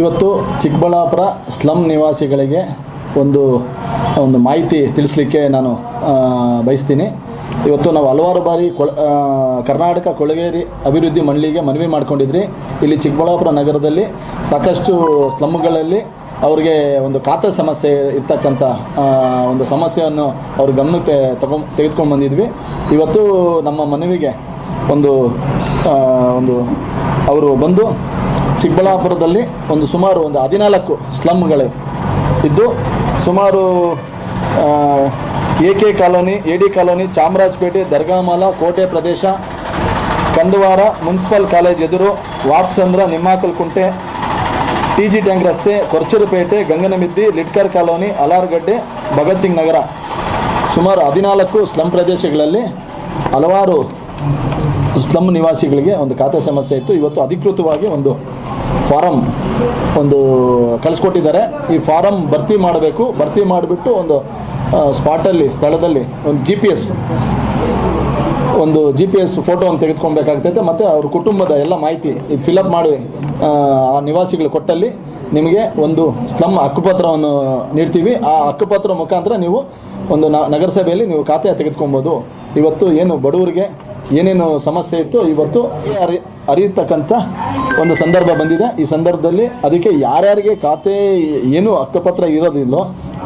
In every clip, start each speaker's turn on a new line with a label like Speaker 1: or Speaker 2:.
Speaker 1: ಇವತ್ತು ಚಿಕ್ಕಬಳ್ಳಾಪುರ ಸ್ಲಮ್ ನಿವಾಸಿಗಳಿಗೆ ಒಂದು ಒಂದು ಮಾಹಿತಿ ತಿಳಿಸ್ಲಿಕ್ಕೆ ನಾನು ಬಯಸ್ತೀನಿ. ಇವತ್ತು ನಾವು ಹಲವಾರು ಬಾರಿ ಕೊಳ ಕರ್ನಾಟಕ ಕೊಳಗೇರಿ ಅಭಿವೃದ್ಧಿ ಮಂಡಳಿಗೆ ಮನವಿ ಮಾಡಿಕೊಂಡಿದ್ರಿ. ಇಲ್ಲಿ ಚಿಕ್ಕಬಳ್ಳಾಪುರ ನಗರದಲ್ಲಿ ಸಾಕಷ್ಟು ಸ್ಲಮ್ಗಳಲ್ಲಿ ಅವ್ರಿಗೆ ಒಂದು ಖಾತೆ ಸಮಸ್ಯೆ ಇರ್ತಕ್ಕಂಥ ಒಂದು ಸಮಸ್ಯೆಯನ್ನು ಅವ್ರ ಗಮನಕ್ಕೆ ತಗೊಂಡು ತೆಗೆದುಕೊಂಡು ಬಂದಿದ್ವಿ. ಇವತ್ತು ನಮ್ಮ ಮನವಿಗೆ ಒಂದು ಒಂದು, ಅವರು ಬಂದು ಚಿಕ್ಕಬಳ್ಳಾಪುರದಲ್ಲಿ ಒಂದು ಸುಮಾರು ಒಂದು ಹದಿನಾಲ್ಕು ಸ್ಲಮ್ಗಳು ಇದ್ದು ಸುಮಾರು A K colony, A D colony, Chamarajpet, ದರ್ಗಾಮಾಲ, ಕೋಟೆ ಪ್ರದೇಶ, ಕಂದವಾರ, ಮುನ್ಸಿಪಲ್ ಕಾಲೇಜ್ ಎದುರು ವಾಪ್ಸಂದ್ರ ನಿಮ್ಮಾಕಲ್ ಕುಂಟೆ ಟಿ ಜಿ ಟ್ಯಾಂಕ್ ರಸ್ತೆ, ಕೊರ್ಚೂರುಪೇಟೆ, ಗಂಗನಮಿದ್ದಿ, ಲಿಟ್ಕರ್ ಕಾಲೋನಿ, ಅಲಾರ್ಗಡ್ಡೆ ಭಗತ್ ಸಿಂಗ್ ನಗರ. ಸುಮಾರು ಹದಿನಾಲ್ಕು ಸ್ಲಮ್ ಪ್ರದೇಶಗಳಲ್ಲಿ ಹಲವಾರು ಸ್ಲಮ್ ನಿವಾಸಿಗಳಿಗೆ ಒಂದು ಖಾತೆ ಸಮಸ್ಯೆ ಇತ್ತು. ಇವತ್ತು ಅಧಿಕೃತವಾಗಿ ಒಂದು ಫಾರಮ್ ಒಂದು ಕಳಿಸ್ಕೊಟ್ಟಿದ್ದಾರೆ. ಈ ಫಾರಮ್ ಭರ್ತಿ ಮಾಡಬೇಕು. ಭರ್ತಿ ಮಾಡಿಬಿಟ್ಟು ಒಂದು ಸ್ಪಾಟಲ್ಲಿ ಸ್ಥಳದಲ್ಲಿ ಒಂದು ಜಿ ಪಿ ಎಸ್ ಒಂದು ಜಿ ಪಿ ಎಸ್ ಫೋಟೋವನ್ನು ತೆಗೆದುಕೊಳ್ಬೇಕಾಗ್ತೈತೆ. ಮತ್ತು ಅವ್ರ ಕುಟುಂಬದ ಎಲ್ಲ ಮಾಹಿತಿ ಇದು ಫಿಲಪ್ ಮಾಡಿ ಆ, ನಿವಾಸಿಗಳು ಕೊಟ್ಟಲ್ಲಿ ನಿಮಗೆ ಒಂದು ಸ್ಲಮ್ ಹಕ್ಕುಪತ್ರವನ್ನು ನೀಡ್ತೀವಿ. ಆ ಹಕ್ಕುಪತ್ರ ಮುಖಾಂತರ ನೀವು ಒಂದು ನಗರಸಭೆಯಲ್ಲಿ ನೀವು ಖಾತೆ ತೆಗೆದುಕೊಬೋದು ಇವತ್ತು ಏನು ಬಡವರಿಗೆ ಏನೇನು ಸಮಸ್ಯೆ ಇತ್ತು, ಇವತ್ತು ಅರಿ, ಅರಿಯತಕ್ಕಂಥ ಒಂದು ಸಂದರ್ಭ ಬಂದಿದೆ. ಈ ಸಂದರ್ಭದಲ್ಲಿ ಅದಕ್ಕೆ ಯಾರ್ಯಾರಿಗೆ ಖಾತೆ ಏನು ಅಕ್ಕಪತ್ರ ಇರೋದಿಲ್ಲೋ,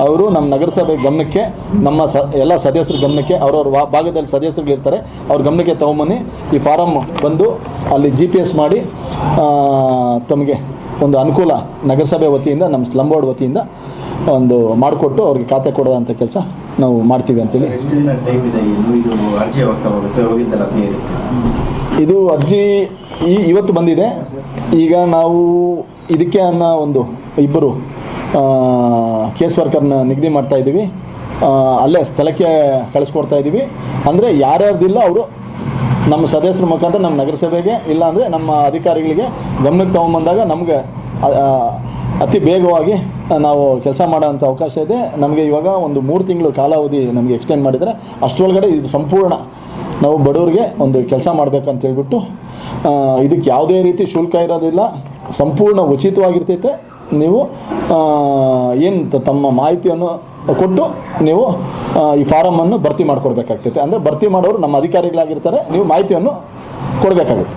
Speaker 1: ಅವರು ನಮ್ಮ ನಗರಸಭೆ ಗಮನಕ್ಕೆ, ನಮ್ಮ ಸ, ಎಲ್ಲ ಸದಸ್ಯರ ಗಮನಕ್ಕೆ, ಅವ್ರವ್ರ ವಾ, ಭಾಗದಲ್ಲಿ ಸದಸ್ಯರುಗಳಿರ್ತಾರೆ ಅವ್ರ ಗಮನಕ್ಕೆ ತೊಗೊಂಬನ್ನಿ. ಈ ಫಾರಮ್ ಬಂದು ಅಲ್ಲಿ ಜಿ ಪಿ ಎಸ್ ಮಾಡಿ ತಮಗೆ ಒಂದು ಅನುಕೂಲ ನಗರಸಭೆ ವತಿಯಿಂದ ನಮ್ಮ ಸ್ಲಮ್ ಬೋರ್ಡ್ ವತಿಯಿಂದ ಒಂದು ಮಾಡಿಕೊಟ್ಟು ಅವ್ರಿಗೆ ಖಾತೆ ಕೊಡೋದಂಥ ಕೆಲಸ ನಾವು ಮಾಡ್ತೀವಿ ಅಂತೇಳಿ.
Speaker 2: ಇದೆ? ಅರ್ಜಿ
Speaker 1: ಈ ಇವತ್ತು ಬಂದಿದೆ. ಈಗ ನಾವು ಇದಕ್ಕೆ ಅನ್ನೋ ಒಂದು ಇಬ್ಬರು ಕೇಸ್ ವರ್ಕರ್ನ ನಿಗದಿ ಮಾಡ್ತಾ ಇದ್ದೀವಿ. ಅಲ್ಲೇ ಸ್ಥಳಕ್ಕೆ ಕಳಿಸ್ಕೊಡ್ತಾ ಇದ್ದೀವಿ. ಅಂದರೆ ಯಾರ್ಯಾರ್ದಿಲ್ಲ ಅವರು ನಮ್ಮ ಸದಸ್ಯರ ಮುಖಾಂತರ ನಮ್ಮ ನಗರಸಭೆಗೆ ಇಲ್ಲ ಅಂದರೆ ನಮ್ಮ ಅಧಿಕಾರಿಗಳಿಗೆ ಗಮನಕ್ಕೆ ತೊಗೊಂಬಂದಾಗ ನಮಗೆ ಅತಿ ಬೇಗವಾಗಿ ನಾವು ಕೆಲಸ ಮಾಡೋಂಥ ಅವಕಾಶ ಇದೆ. ನಮಗೆ ಇವಾಗ ಒಂದು ಮೂರು ತಿಂಗಳು ಕಾಲಾವಧಿ ನಮಗೆ ಎಕ್ಸ್ಟೆಂಡ್ ಮಾಡಿದರೆ ಅಷ್ಟರೊಳಗಡೆ ಇದು ಸಂಪೂರ್ಣ ನಾವು ಬಡವರಿಗೆ ಒಂದು ಕೆಲಸ ಮಾಡಬೇಕಂತ ಹೇಳ್ಬಿಟ್ಟು ಇದಕ್ಕೆ ಯಾವುದೇ ರೀತಿ ಶುಲ್ಕ ಇರೋದಿಲ್ಲ. ಸಂಪೂರ್ಣ ಉಚಿತವಾಗಿರ್ತೈತೆ. ನೀವು ಏನು ತಮ್ಮ ಮಾಹಿತಿಯನ್ನು ಕೊಟ್ಟು ನೀವು ಈ ಫಾರಮನ್ನು ಭರ್ತಿ ಮಾಡಿಕೊಡ್ಬೇಕಾಗ್ತೈತೆ. ಅಂದರೆ ಭರ್ತಿ ಮಾಡೋರು ನಮ್ಮ ಅಧಿಕಾರಿಗಳಾಗಿರ್ತಾರೆ, ನೀವು ಮಾಹಿತಿಯನ್ನು ಕೊಡಬೇಕಾಗುತ್ತೆ.